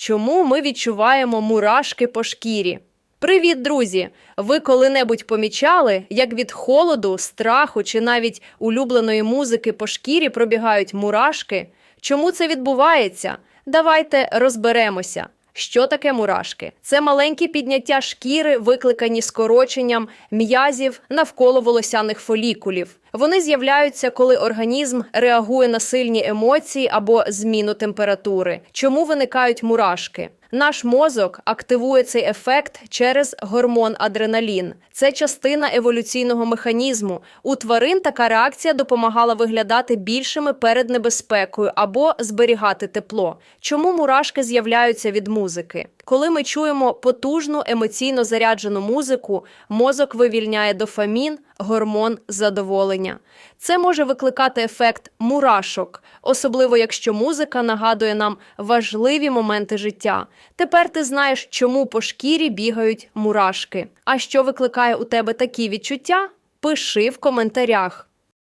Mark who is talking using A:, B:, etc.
A: Чому ми відчуваємо мурашки по шкірі? Привіт, друзі! Ви коли-небудь помічали, як від холоду, страху чи навіть улюбленої музики по шкірі пробігають мурашки? Чому це відбувається? Давайте розберемося. Що таке мурашки? Це маленькі підняття шкіри, викликані скороченням м'язів навколо волосяних фолікулів. Вони з'являються, коли організм реагує на сильні емоції або зміну температури. Чому виникають мурашки? Наш мозок активує цей ефект через гормон адреналін. Це частина еволюційного механізму. У тварин така реакція допомагала виглядати більшими перед небезпекою або зберігати тепло. Чому мурашки з'являються від музики? Коли ми чуємо потужну емоційно заряджену музику, мозок вивільняє дофамін, гормон задоволення. Це може викликати ефект мурашок, особливо якщо музика нагадує нам важливі моменти життя. Тепер ти знаєш, чому по шкірі бігають мурашки. А що викликає у тебе такі відчуття? Пиши в коментарях.